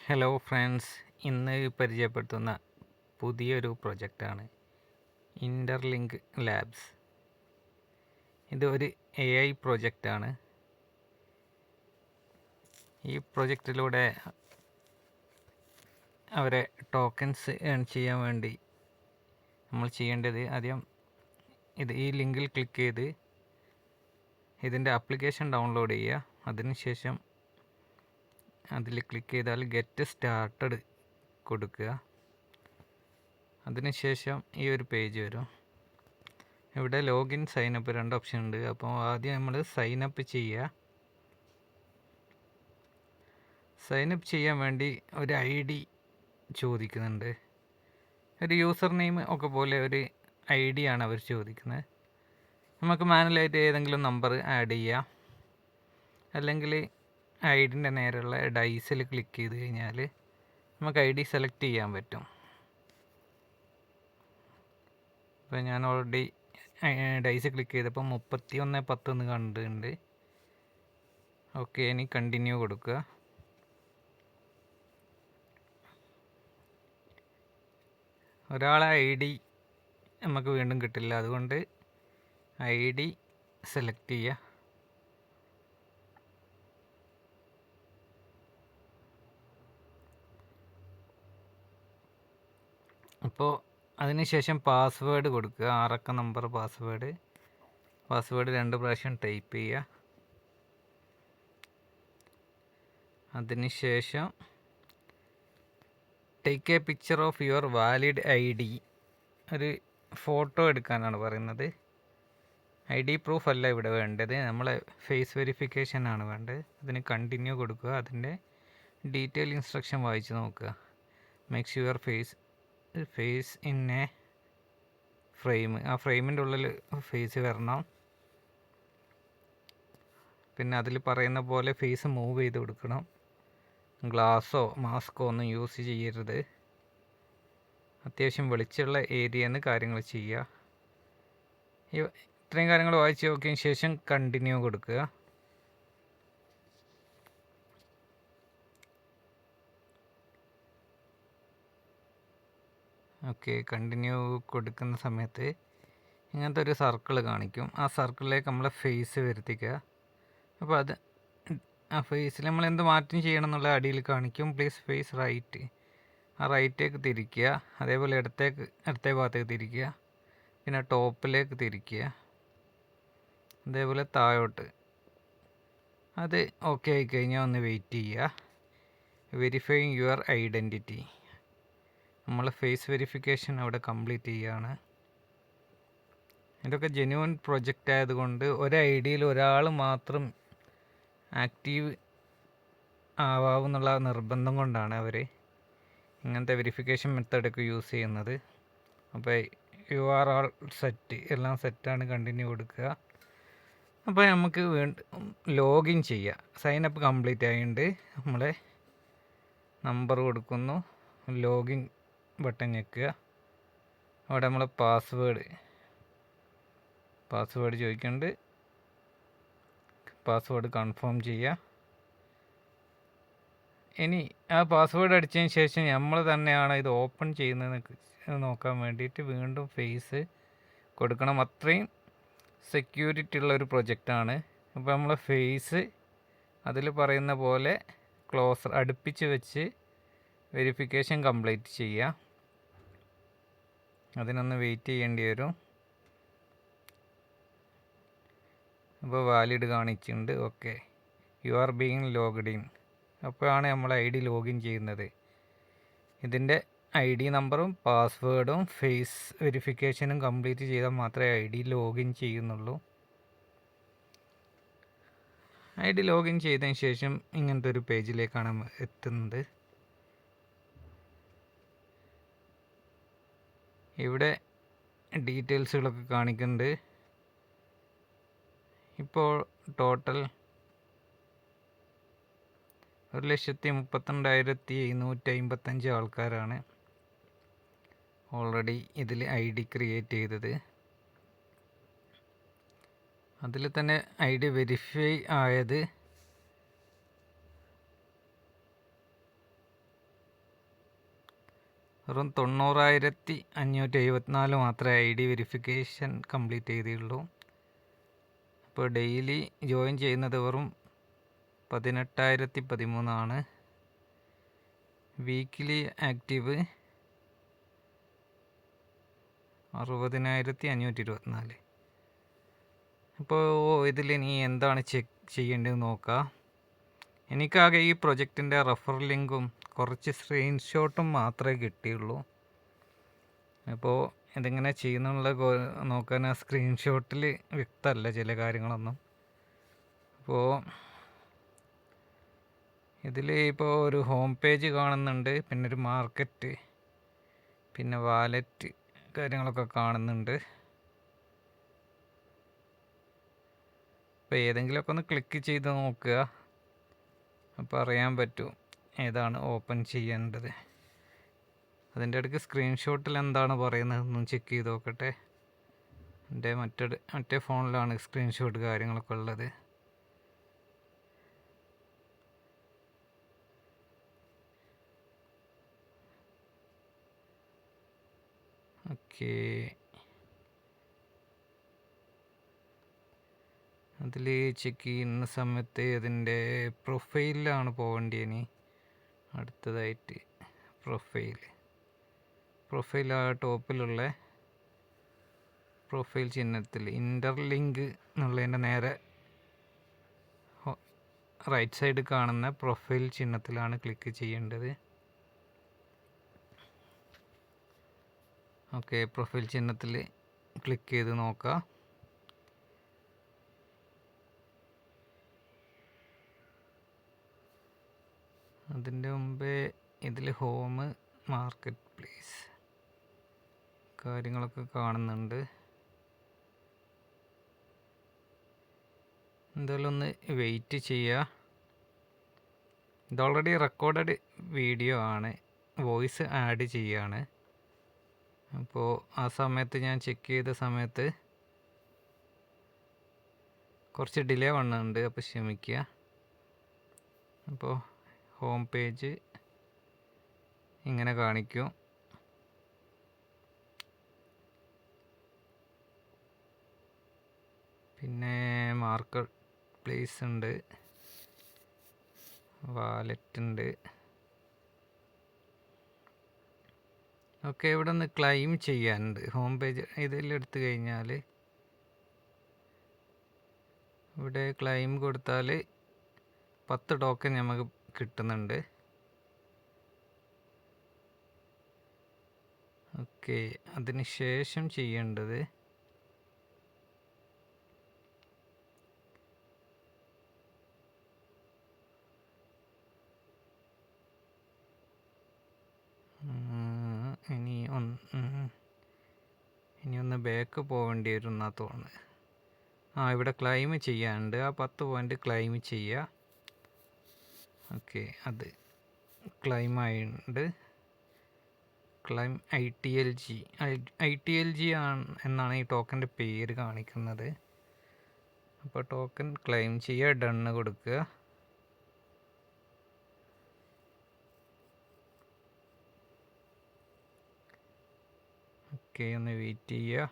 Hello friends ഇന്ന് പരിചയപ്പെടുത്തുന്ന പുതിയൊരു പ്രൊജക്റ്റാണ് ഇന്റർലിങ്ക് ലാബ്സ് ഇത് ഒരു എ ഐ പ്രൊജക്റ്റാണ്. ഈ പ്രൊജക്റ്റിലൂടെ അവരെ ടോക്കൻസ് ഏൺ ചെയ്യാൻ വേണ്ടി നമ്മൾ ചെയ്യേണ്ടത് ആദ്യം ഇത് ഈ ലിങ്കിൽ ക്ലിക്ക് ചെയ്ത് ഇതിന്റെ ആപ്ലിക്കേഷൻ ഡൗൺലോഡ് ചെയ്യുക. അതിനുശേഷം അതിൽ ക്ലിക്ക് ചെയ്താൽ ഗെറ്റ് സ്റ്റാർട്ടഡ് കൊടുക്കുക. അതിനുശേഷം ഈ ഒരു പേജ് വരും. ഇവിടെ ലോഗിൻ സൈനപ്പ് രണ്ട് ഓപ്ഷൻ ഉണ്ട്. അപ്പോൾ ആദ്യം നമ്മൾ സൈനപ്പ് ചെയ്യുക. സൈനപ്പ് ചെയ്യാൻ വേണ്ടി ഒരു ഐ ഡി ചോദിക്കുന്നുണ്ട്. ഒരു യൂസർ നെയിം ഒക്കെ പോലെ ഒരു ഐ ഡി ആണ് അവർ ചോദിക്കുന്നത്. നമുക്ക് മാനുവലായിട്ട് ഏതെങ്കിലും നമ്പർ ആഡ് ചെയ്യാം. അല്ലെങ്കിൽ ഐ ഡിന്റെ നേരെയുള്ള ഡൈസിൽ ക്ലിക്ക് ചെയ്ത് കഴിഞ്ഞാൽ നമുക്ക് ഐ ഡി സെലക്ട് ചെയ്യാൻ പറ്റും. അപ്പോൾ ഞാൻ ഓൾറെഡി ഡൈസ് ക്ലിക്ക് ചെയ്തപ്പോൾ മുപ്പത്തി ഒന്ന് പത്ത് എന്ന് കണ്ടിട്ടുണ്ട്. ഓക്കെ ഇനി കണ്ടിന്യൂ കൊടുക്കുക. ഒരാളെ ഐ ഡി നമുക്ക് വീണ്ടും കിട്ടില്ല. അതുകൊണ്ട് ഐ ഡി സെലക്ട് ചെയ്യുക. അപ്പോൾ അതിനുശേഷം പാസ്വേഡ് കൊടുക്കുക. ആറക്ക നമ്പർ പാസ്വേഡ് പാസ്വേഡ് രണ്ട് പ്രാവശ്യം ടൈപ്പ് ചെയ്യുക. അതിനുശേഷം take a picture of your valid I D ഒരു ഫോട്ടോ എടുക്കാനാണ് പറയുന്നത്. ഐ ഡി പ്രൂഫ് അല്ല ഇവിടെ വേണ്ടത്. നമ്മളെ ഫേസ് വെരിഫിക്കേഷൻ ആണ് വേണ്ടത്. അതിന് കണ്ടിന്യൂ കൊടുക്കുക. അതിന്റെ ഡീറ്റെയിൽ ഇൻസ്ട്രക്ഷൻ വായിച്ച് നോക്കുക. Makes your face face in a frame ആ ഫ്രെയിമിന്റെ ഉള്ളിൽ ഫേസ് വരണം. പിന്നെ അതിൽ പറയുന്ന പോലെ ഫേസ് മൂവ് ചെയ്ത് കൊടുക്കണം. ഗ്ലാസോ മാസ്കോ ഒന്നും യൂസ് ചെയ്യരുത്. അത്യാവശ്യം വെളിച്ചുള്ള ഏരിയന്ന് കാര്യങ്ങൾ ചെയ്യുക. ഇത്രയും കാര്യങ്ങൾ വായിച്ച് നോക്കിയതിന് ശേഷം കണ്ടിന്യൂ കൊടുക്കുക. ഓക്കെ കണ്ടിന്യൂ കൊടുക്കുന്ന സമയത്ത് ഇങ്ങനത്തെ ഒരു സർക്കിൾ കാണിക്കും. ആ സർക്കിളിലേക്ക് നമ്മളെ ഫേസ് വരുത്തിക്കുക. അപ്പോൾ അത് ആ ഫേസിൽ നമ്മൾ എന്ത് മാറ്റം ചെയ്യണം എന്നുള്ള അടിയിൽ കാണിക്കും. പ്ലീസ് ഫേസ് റൈറ്റ് ആ റൈറ്റേക്ക് തിരിക്കുക. അതേപോലെ ഇടത്തേക്ക് ഇടത്തേ ഭാഗത്തേക്ക് തിരിക്കുക. പിന്നെ ടോപ്പിലേക്ക് തിരിക്കുക. അതേപോലെ താഴോട്ട്. അത് ഓക്കെ ആയിക്കഴിഞ്ഞാൽ ഒന്ന് വെയിറ്റ് ചെയ്യുക. വെരിഫൈങ് യുവർ ഐഡന്റിറ്റി നമ്മൾ ഫേസ് വെരിഫിക്കേഷൻ അവിടെ കംപ്ലീറ്റ് ചെയ്യുകയാണ് ഇതൊക്കെ ജെന്യൂൻ പ്രൊജക്റ്റ് ആയതുകൊണ്ട് ഒരു ഡിയിൽ ഒരാൾ മാത്രം ആക്റ്റീവ് ആവാമെന്നുള്ള നിർബന്ധം കൊണ്ടാണ് അവർ ഇങ്ങനത്തെ വെരിഫിക്കേഷൻ മെത്തേഡൊക്കെ യൂസ് ചെയ്യുന്നത്. അപ്പോൾ യു ആർ ആൾ സെറ്റ് എല്ലാം സെറ്റാണ് കണ്ടിന്യൂ കൊടുക്കുക. അപ്പോൾ നമുക്ക് വീണ്ടും ലോഗിൻ ചെയ്യുക അപ്പ് കംപ്ലീറ്റ് ആയതുകൊണ്ട് നമ്മളെ നമ്പർ കൊടുക്കുന്നു. ലോഗിൻ ബട്ടൺ ഞെക്കുക. അവിടെ നമ്മൾ പാസ്വേഡ് പാസ്വേഡ് ചോദിക്കുന്നുണ്ട് പാസ്വേഡ് കൺഫേം ചെയ്യുക ഇനി ആ പാസ്വേഡ് അടിച്ചതിന് ശേഷം നമ്മൾ തന്നെയാണ് ഇത് ഓപ്പൺ ചെയ്യുന്നത് നോക്കാൻ വേണ്ടിയിട്ട് വീണ്ടും ഫേസ് കൊടുക്കണം. അത്രയും സെക്യൂരിറ്റി ഉള്ള ഒരു പ്രൊജക്റ്റാണ് അപ്പോൾ നമ്മൾ ഫേസ് അതിൽ പറയുന്ന പോലെ ക്ലോസർ അടുപ്പിച്ച് വെച്ച് വെരിഫിക്കേഷൻ കംപ്ലീറ്റ് ചെയ്യുക അതിനൊന്ന് വെയിറ്റ് ചെയ്യേണ്ടി വരും. അപ്പോൾ വാലിഡ് കാണിച്ചിട്ടുണ്ട്. Okay you are being login in അപ്പോഴാണ് നമ്മൾ ഐ ഡി ലോഗിൻ ചെയ്യുന്നത്. ഇതിന്റെ ഐ ഡി നമ്പറും പാസ്വേഡും ഫേസ് വെരിഫിക്കേഷനും കംപ്ലീറ്റ് ചെയ്താൽ മാത്രമേ ഐ ഡി ലോഗിൻ ചെയ്യുന്നുള്ളൂ. ഐ ഡി ലോഗിൻ ചെയ്തതിന് ശേഷം ഇങ്ങനത്തെ ഒരു പേജിലേക്കാണ് എത്തുന്നത്. ഇവിടെ ഡീറ്റെയിൽസുകളൊക്കെ കാണിക്കുന്നുണ്ട്. ഇപ്പോൾ ടോട്ടൽ ഒരു ലക്ഷത്തി മുപ്പത്തിരണ്ടായിരത്തി എഴുന്നൂറ്റി അമ്പത്തഞ്ച് ആൾക്കാരാണ് ഓൾറെഡി ഇതിൽ ഐ ഡി ക്രിയേറ്റ് ചെയ്തത്. അതിൽ തന്നെ ഐ ഡി വെരിഫൈ ആയത് വെറും തൊണ്ണൂറായിരത്തി അഞ്ഞൂറ്റി എഴുപത്തിനാല് മാത്രമേ ഐ ഡി വെരിഫിക്കേഷൻ കംപ്ലീറ്റ് ചെയ്തിട്ടുള്ളൂ. അപ്പോൾ ഡെയിലി ജോയിൻ ചെയ്യുന്നത് വെറും പതിനെട്ടായിരത്തി പതിമൂന്നാണ് വീക്കിലി ആക്റ്റീവ് അറുപതിനായിരത്തി അഞ്ഞൂറ്റി ഇരുപത്തിനാല് അപ്പോൾ ഇതിൽ ഇനി എന്താണ് ചെക്ക് ചെയ്യേണ്ടതെന്ന് നോക്കാം. എനിക്കാകെ ഈ പ്രൊജക്റ്റിന്റെ റെഫർ ലിങ്കും കുറച്ച് സ്ക്രീൻഷോട്ടും മാത്രമേ കിട്ടിയുള്ളൂ. അപ്പോൾ ഇതെങ്ങനെ ചെയ്യുന്നുള്ള നോക്കാൻ ആ സ്ക്രീൻഷോട്ടിൽ വ്യക്തമല്ല ചില കാര്യങ്ങളൊന്നും. അപ്പോൾ ഇതിൽ ഇപ്പോൾ ഒരു ഹോം പേജ് കാണുന്നുണ്ട് പിന്നെ ഒരു മാർക്കറ്റ് പിന്നെ വാലറ്റ് കാര്യങ്ങളൊക്കെ കാണുന്നുണ്ട്. അപ്പോൾ ഏതെങ്കിലുമൊക്കെ ഒന്ന് ക്ലിക്ക് ചെയ്ത് നോക്കുക. അപ്പോൾ അറിയാൻ പറ്റും. ഏതാണ് ഓപ്പൺ ചെയ്യേണ്ടത്. അതിന്റെ ഇടയ്ക്ക് സ്ക്രീൻഷോട്ടിൽ എന്താണ് പറയുന്നതെന്നും ചെക്ക് ചെയ്ത് നോക്കട്ടെ. എന്റെ മറ്റൊരു മറ്റേ ഫോണിലാണ് സ്ക്രീൻഷോട്ട് കാര്യങ്ങളൊക്കെ ഉള്ളത്. ഓക്കെ. അതിൽ ചെക്ക് ചെയ്യുന്ന സമയത്ത് അതിന്റെ പ്രൊഫൈലിലാണ് പോകേണ്ടത് ഇനി. അടുത്തതായിട്ട് പ്രൊഫൈൽ പ്രൊഫൈൽ ആ ടോപ്പിലുള്ള പ്രൊഫൈൽ ചിഹ്നത്തിൽ ഇന്റർലിങ്ക് എന്നുള്ളതിന്റെ നേരെ റൈറ്റ് സൈഡ് കാണുന്ന പ്രൊഫൈൽ ചിഹ്നത്തിലാണ് ക്ലിക്ക് ചെയ്യേണ്ടത്. ഓക്കെ പ്രൊഫൈൽ ചിഹ്നത്തിൽ ക്ലിക്ക് ചെയ്ത് നോക്കാം. അതിന്റെ മുമ്പേ ഇതിൽ ഹോം മാർക്കറ്റ് പ്ലേസ് കാര്യങ്ങളൊക്കെ കാണുന്നുണ്ട്. എന്തായാലും ഒന്ന് വെയിറ്റ് ചെയ്യുക ഇത് ഓൾറെഡി റെക്കോർഡഡ് വീഡിയോ ആണ്. വോയിസ് ആഡ് ചെയ്യുകയാണ് അപ്പോൾ ആ സമയത്ത് ഞാൻ ചെക്ക് ചെയ്ത സമയത്ത് കുറച്ച് ഡിലേ വന്നിട്ടുണ്ട്. അപ്പോൾ ക്ഷമിക്കുക. അപ്പോൾ ഹോം പേജ് ഇങ്ങനെ കാണിക്കും. പിന്നെ മാർക്കറ്റ് പ്ലേസ് ഉണ്ട്. വാലറ്റ് ഉണ്ട്. ഓക്കെ ഇവിടെ നിന്ന് ക്ലെയിം ചെയ്യാനുണ്ട് ഹോം പേജ് ഇതിലെടുത്ത് കഴിഞ്ഞാൽ ഇവിടെ ക്ലെയിം കൊടുത്താൽ പത്ത് ടോക്കൺ നമുക്ക് കിട്ടുന്നുണ്ട്. ഓക്കെ അതിന് ശേഷം ചെയ്യേണ്ടത് ഇനി ഒന്ന് ഇനി ഒന്ന് ബാക്ക് പോകേണ്ടി വരും എന്നാ തോന്നുന്നത് ആ ഇവിടെ ക്ലൈം ചെയ്യാനുണ്ട്. ആ പത്ത് പോയിന്റ് ക്ലൈം ചെയ്യുക ഓക്കെ അത് ക്ലൈം ആയിട്ടുണ്ട് claim I T L G I T L G ആണ് എന്നാണ് ഈ ടോക്കന്റെ പേര് കാണിക്കുന്നത്. അപ്പോൾ ടോക്കൺ ക്ലെയിം ചെയ്യുക ഡണ്ണ് കൊടുക്കുക. ഓക്കെ ഒന്ന് വെയിറ്റ് ചെയ്യുക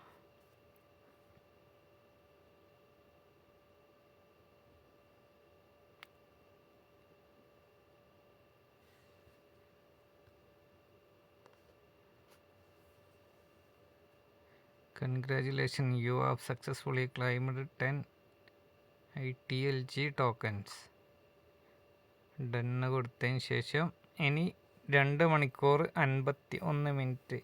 congratulation you have successfully claimed ten I T L G tokens done കൊടുത്തതിന് ശേഷം ഇനി രണ്ട് മണിക്കൂർ അൻപത്തി ഒന്ന് മിനിറ്റ്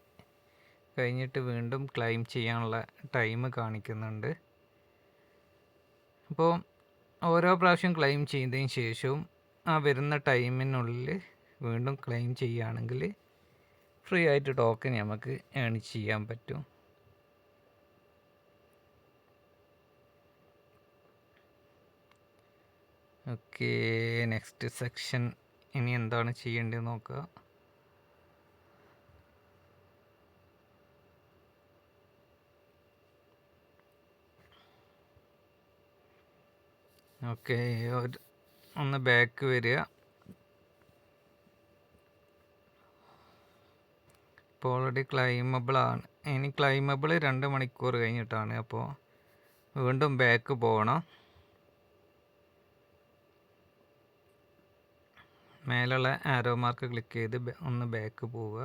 കഴിഞ്ഞിട്ട് വീണ്ടും ക്ലെയിം ചെയ്യാനുള്ള ടൈം കാണിക്കുന്നുണ്ട്. അപ്പോൾ ഓരോ പ്രാവശ്യം ക്ലെയിം ചെയ്തതിന് ശേഷവും ആ വരുന്ന ടൈമിനുള്ളിൽ വീണ്ടും ക്ലെയിം ചെയ്യുകയാണെങ്കിൽ ഫ്രീ ആയിട്ട് ടോക്കൺ നമുക്ക് ഏൺ ചെയ്യാൻ പറ്റും. ഓക്കെ നെക്സ്റ്റ് സെക്ഷൻ ഇനി എന്താണ് ചെയ്യേണ്ടത് നോക്കുക. ഓക്കെ ഒന്ന് ബാക്ക് വരിക. ഇപ്പോൾ ഓൾറെഡി ക്ലൈമബിൾ ആണ്. ഇനി ക്ലൈമബിൾ രണ്ട് മണിക്കൂർ കഴിഞ്ഞിട്ടാണ്. അപ്പോൾ വീണ്ടും ബാക്ക് പോകണം. മേലുള്ള ആരോ മാർക്ക് ക്ലിക്ക് ചെയ്ത് ഒന്ന് ബാക്ക് പോവുക.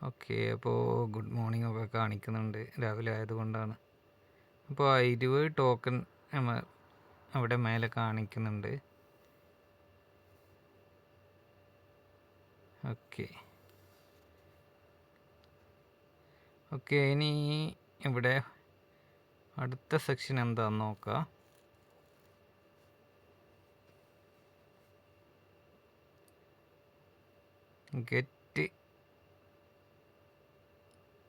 ഓക്കെ അപ്പോൾ ഗുഡ് മോർണിംഗ് ഒക്കെ കാണിക്കുന്നുണ്ട്. രാവിലെ ആയതുകൊണ്ടാണ്. അപ്പോൾ ഇരുപത് ടോക്കൺ അവിടെ മേലെ കാണിക്കുന്നുണ്ട്. ഓക്കെ ഓക്കെ ഇനി ഇവിടെ അടുത്ത സെക്ഷൻ എന്താന്ന് നോക്കാം. Get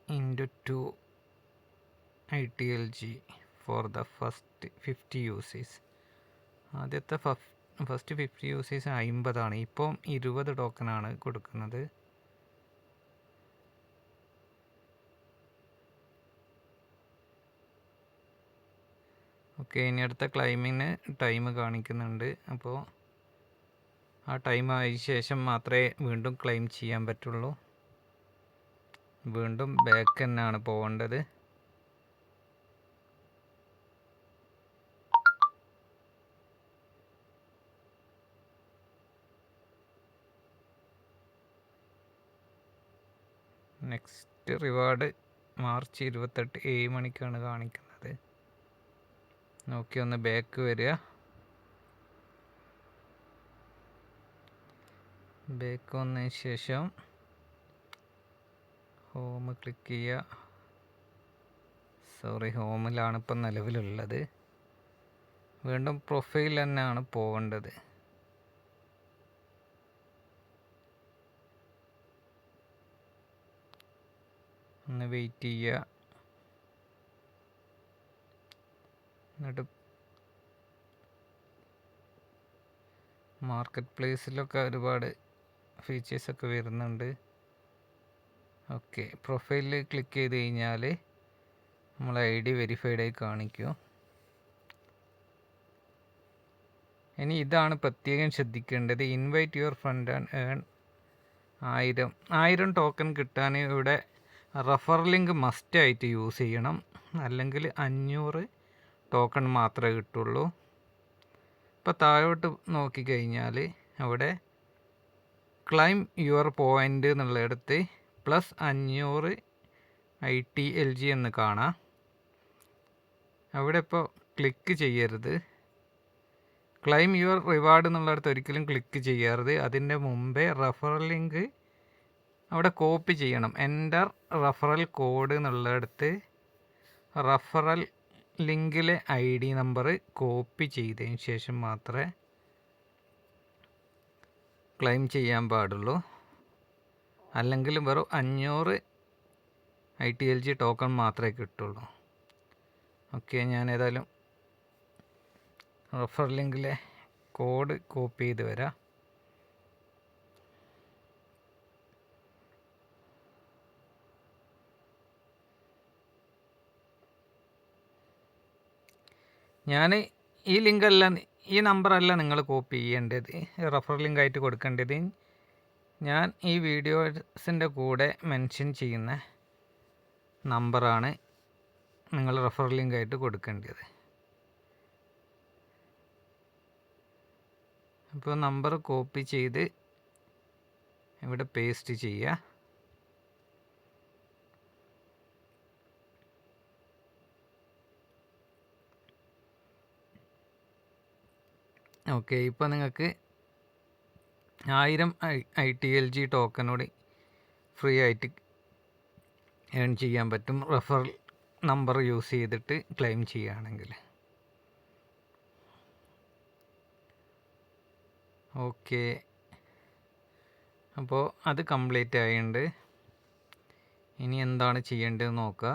into to I T L G for the first fifty users ആദ്യത്തെ ഫസ്റ്റ് ഫിഫ്റ്റി യൂസേഴ്സ് അമ്പതാണ് ഇപ്പം ഇരുപത് ടോക്കണാണ് കൊടുക്കുന്നത്. ഓക്കെ ഇനി അടുത്ത ക്ലൈമിങ്ങിന് ടൈം കാണിക്കുന്നുണ്ട്. അപ്പോൾ ആ ടൈം ആയ ശേഷം മാത്രമേ വീണ്ടും ക്ലെയിം ചെയ്യാൻ പറ്റുള്ളൂ. വീണ്ടും ബാക്ക് തന്നെയാണ് പോകേണ്ടത്. നെക്സ്റ്റ് റിവാർഡ് മാർച്ച് ഇരുപത്തെട്ട് ഏഴ് മണിക്കാണ് കാണിക്കുന്നത്. നോക്കി ഒന്ന് ബാക്ക് വരിക. ബാക്ക് വന്നതിന് ശേഷം ഹോം ക്ലിക്ക് ചെയ്യുക. സോറി ഹോമിലാണ് ഇപ്പം നിലവിലുള്ളത്. വീണ്ടും പ്രൊഫൈൽ തന്നെയാണ് പോകേണ്ടത്. ഒന്ന് വെയിറ്റ് ചെയ്യുക. എന്നിട്ട് മാർക്കറ്റ് പ്ലേസിലൊക്കെ ഒരുപാട് ഫീച്ചേഴ്സൊക്കെ വരുന്നുണ്ട്. ഓക്കെ പ്രൊഫൈലിൽ ക്ലിക്ക് ചെയ്ത് കഴിഞ്ഞാൽ നമ്മൾ ഐ ഡി വെരിഫൈഡ് ആയി കാണിക്കും. ഇനി ഇതാണ് പ്രത്യേകം ശ്രദ്ധിക്കേണ്ടത്. Invite your friend and earn ആയിരം. ആയിരം ടോക്കൺ കിട്ടാൻ ഇവിടെ റഫർ ലിങ്ക് മസ്റ്റായിട്ട് യൂസ് ചെയ്യണം. അല്ലെങ്കിൽ അഞ്ഞൂറ് ടോക്കൺ മാത്രമേ കിട്ടുള്ളൂ. ഇപ്പോൾ താഴോട്ട് നോക്കിക്കഴിഞ്ഞാൽ അവിടെ ക്ലൈം യുവർ പോയിന്റ് എന്നുള്ളിടത്ത് പ്ലസ് അഞ്ഞൂറ് ഐ ടി എൽ ജി എന്ന് കാണാം. അവിടെ ഇപ്പോൾ ക്ലിക്ക് ചെയ്യരുത്. ക്ലൈം യുവർ റിവാർഡ് എന്നുള്ളിടത്ത് ഒരിക്കലും ക്ലിക്ക് ചെയ്യരുത് അതിന്റെ മുമ്പേ റഫറൽ ലിങ്ക് അവിടെ കോപ്പി ചെയ്യണം. എന്റർ റഫറൽ കോഡ് എന്നുള്ളിടത്ത് റഫറൽ ലിങ്കിലെ ഐ ഡി നമ്പർ കോപ്പി ചെയ്തതിന് ശേഷം മാത്രമേ ക്ലെയിം ചെയ്യാൻ പാടുള്ളൂ. അല്ലെങ്കിൽ വെറും അഞ്ഞൂറ് I T L G token മാത്രമേ കിട്ടുള്ളൂ. ഓക്കെ ഞാൻ ഏതായാലും റഫർ ലിങ്കിലെ കോഡ് കോപ്പി ചെയ്ത് വരാം. ഞാൻ ഈ ലിങ്കല്ല ഈ നമ്പറല്ല നിങ്ങൾ കോപ്പി ചെയ്യേണ്ടത്. റെഫർ ലിങ്ക് ആയിട്ട് കൊടുക്കേണ്ടത്. ഞാൻ ഈ വീഡിയോസിന്റെ കൂടെ മെൻഷൻ ചെയ്യുന്ന നമ്പറാണ് നിങ്ങൾ റെഫർ ലിങ്ക് ആയിട്ട് കൊടുക്കേണ്ടത്. അപ്പോൾ നമ്പർ കോപ്പി ചെയ്ത് ഇവിടെ പേസ്റ്റ് ചെയ്യുക. ഓക്കെ ഇപ്പോൾ നിങ്ങൾക്ക് ആയിരം ഐ ടി എൽ ജി ടോക്കനോട് ഫ്രീ ആയിട്ട് ഏൺ ചെയ്യാൻ പറ്റും. റെഫർ നമ്പർ യൂസ് ചെയ്തിട്ട് ക്ലെയിം ചെയ്യുകയാണെങ്കിൽ. ഓക്കെ. അപ്പോൾ അത് കംപ്ലീറ്റ് ആയിട്ടുണ്ട്. ഇനി എന്താണ് ചെയ്യേണ്ടതെന്ന് നോക്കുക.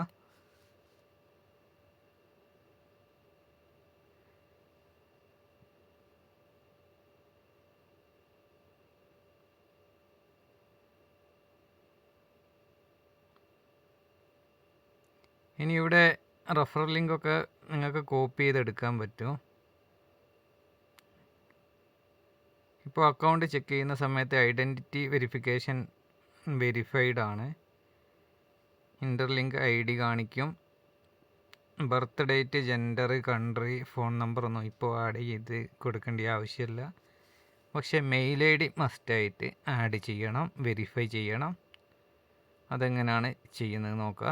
ഇനി ഇവിടെ റെഫറൽ ലിങ്കൊക്കെ നിങ്ങൾക്ക് കോപ്പി ചെയ്തെടുക്കാൻ പറ്റും. ഇപ്പോൾ അക്കൗണ്ട് ചെക്ക് ചെയ്യുന്ന സമയത്ത് ഐഡന്റിറ്റി വെരിഫിക്കേഷൻ വെരിഫൈഡ് ആണ്. ഇന്റർലിങ്ക് ഐ ഡി കാണിക്കും. Birth date gender country phone number ഒന്നും ഇപ്പോൾ ആഡ് ചെയ്ത് കൊടുക്കേണ്ട ആവശ്യമില്ല. പക്ഷേ മെയിൽ ഐ ഡി മസ്റ്റായിട്ട് ആഡ് ചെയ്യണം വെരിഫൈ ചെയ്യണം. അതെങ്ങനെയാണ് ചെയ്യുന്നത് നോക്കുക.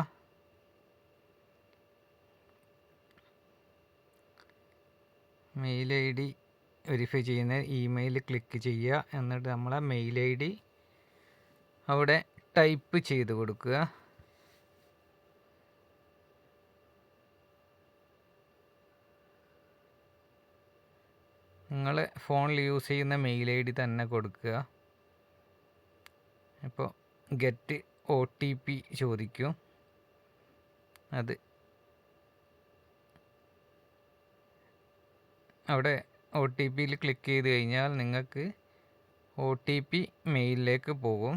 മെയിൽ ഐ ഡി വെരിഫൈ ചെയ്യുന്ന ഇമെയിൽ ക്ലിക്ക് ചെയ്യുക. എന്നിട്ട് നമ്മളെ മെയിൽ ഐ ഡി അവിടെ ടൈപ്പ് ചെയ്ത് കൊടുക്കുക. നിങ്ങൾ ഫോണിൽ യൂസ് ചെയ്യുന്ന മെയിൽ ഐ ഡി തന്നെ കൊടുക്കുക. ഇപ്പോൾ ഗെറ്റ് ഒ ടി പി ചോദിക്കും. അത് അവിടെ ഒ ടി പിയിൽ ക്ലിക്ക് ചെയ്ത് കഴിഞ്ഞാൽ നിങ്ങൾക്ക് ഒ ടി പി മെയിലിലേക്ക് പോകും.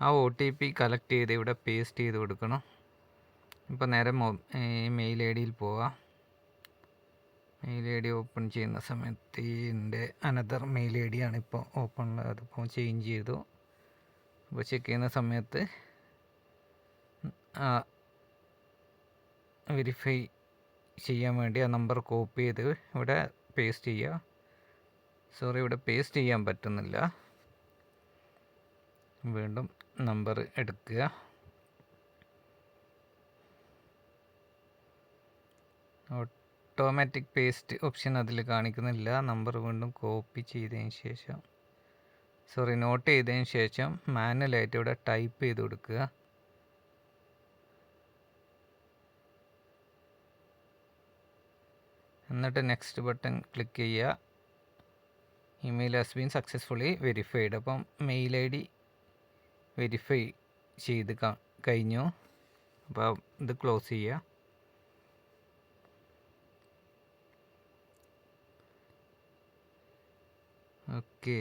ആ ഒ ടി പി കളക്ട് ചെയ്ത് ഇവിടെ പേസ്റ്റ് ചെയ്ത് കൊടുക്കണം. ഇപ്പോൾ നേരെ മൊ മെയിൽ ഐ ഡിയിൽ പോവാം. മെയിൽ ഐ ഡി ഓപ്പൺ ചെയ്യുന്ന സമയത്ത് എന്റെ അനദർ മെയിൽ ഐ ഡി ആണ് ഇപ്പോൾ ഓപ്പൺ അതിപ്പോൾ ചേഞ്ച് ചെയ്തു. അപ്പോൾ ചെക്ക് ചെയ്യുന്ന സമയത്ത് വെരിഫൈ ചെയ്യാൻ വേണ്ടി ആ നമ്പർ കോപ്പി ചെയ്ത് ഇവിടെ പേസ്റ്റ് ചെയ്യുക. സോറി ഇവിടെ പേസ്റ്റ് ചെയ്യാൻ പറ്റുന്നില്ല. വീണ്ടും നമ്പർ എടുക്കുക. ഓട്ടോമാറ്റിക് പേസ്റ്റ് ഓപ്ഷൻ അതിൽ കാണിക്കുന്നില്ല. നമ്പർ വീണ്ടും കോപ്പി ചെയ്തതിന് ശേഷം സോറി നോട്ട് ചെയ്തതിന് ശേഷം മാനുവലായിട്ട് ഇവിടെ ടൈപ്പ് ചെയ്ത് കൊടുക്കുക. എന്നിട്ട് നെക്സ്റ്റ് ബട്ടൺ ക്ലിക്ക് ചെയ്യുക. Email has been successfully verified അപ്പം മെയിൽ ഐ ഡി വെരിഫൈ ചെയ്ത് കഴിഞ്ഞു. അപ്പോൾ ഇത് ക്ലോസ് ചെയ്യുക. ഓക്കെ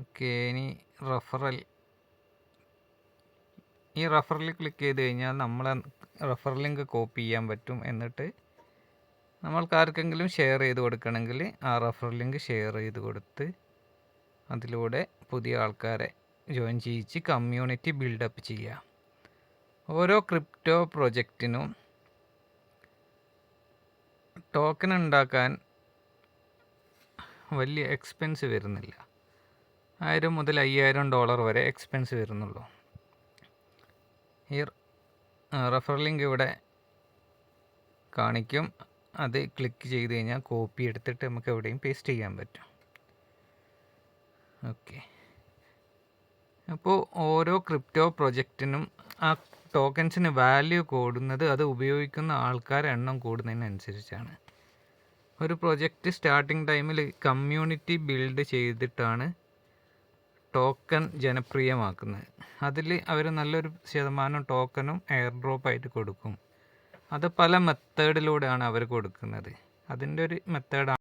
ഓക്കെ ഇനി റഫറൽ ഈ റെഫറിൽ ക്ലിക്ക് ചെയ്ത് കഴിഞ്ഞാൽ നമ്മളെ റഫർ ലിങ്ക് കോപ്പി ചെയ്യാൻ പറ്റും. എന്നിട്ട് നമ്മൾക്ക് ആർക്കെങ്കിലും ഷെയർ ചെയ്ത് കൊടുക്കണമെങ്കിൽ ആ റഫർ ലിങ്ക് ഷെയർ ചെയ്ത് കൊടുത്ത് അതിലൂടെ പുതിയ ആൾക്കാരെ ജോയിൻ ചെയ്യിച്ച് കമ്മ്യൂണിറ്റി ബിൽഡപ്പ് ചെയ്യുക. ഓരോ ക്രിപ്റ്റോ പ്രൊജക്റ്റിനും ടോക്കൺ ഉണ്ടാക്കാൻ വലിയ എക്സ്പെൻസ് വരുന്നില്ല. ആയിരം മുതൽ അയ്യായിരം ഡോളർ വരെ എക്സ്പെൻസ് വരുന്നുള്ളൂ. ഈ റെഫർ ലിങ്ക് ഇവിടെ കാണിക്കും. അത് ക്ലിക്ക് ചെയ്ത് കഴിഞ്ഞാൽ കോപ്പി എടുത്തിട്ട് നമുക്ക് എവിടെയും പേസ്റ്റ് ചെയ്യാൻ പറ്റും. ഓക്കെ അപ്പോൾ ഓരോ ക്രിപ്റ്റോ പ്രൊജക്റ്റിനും ആ ടോക്കൻസിന് വാല്യൂ കൂടുന്നത് അത് ഉപയോഗിക്കുന്ന ആൾക്കാരുടെ എണ്ണം കൂടുന്നതിനനുസരിച്ചാണ്. ഒരു പ്രൊജക്റ്റ് സ്റ്റാർട്ടിങ് ടൈമിൽ കമ്മ്യൂണിറ്റി ബിൽഡ് ചെയ്തിട്ടാണ് ടോക്കൺ ജനപ്രിയമാക്കുന്നത്. അതിൽ അവർ നല്ലൊരു ശതമാനം ടോക്കണും എയർ ഡ്രോപ്പായിട്ട് കൊടുക്കും. അത് പല മെത്തേഡിലൂടെയാണ് അവർ കൊടുക്കുന്നത്. അതിന്റെ ഒരു മെത്തേഡാണ്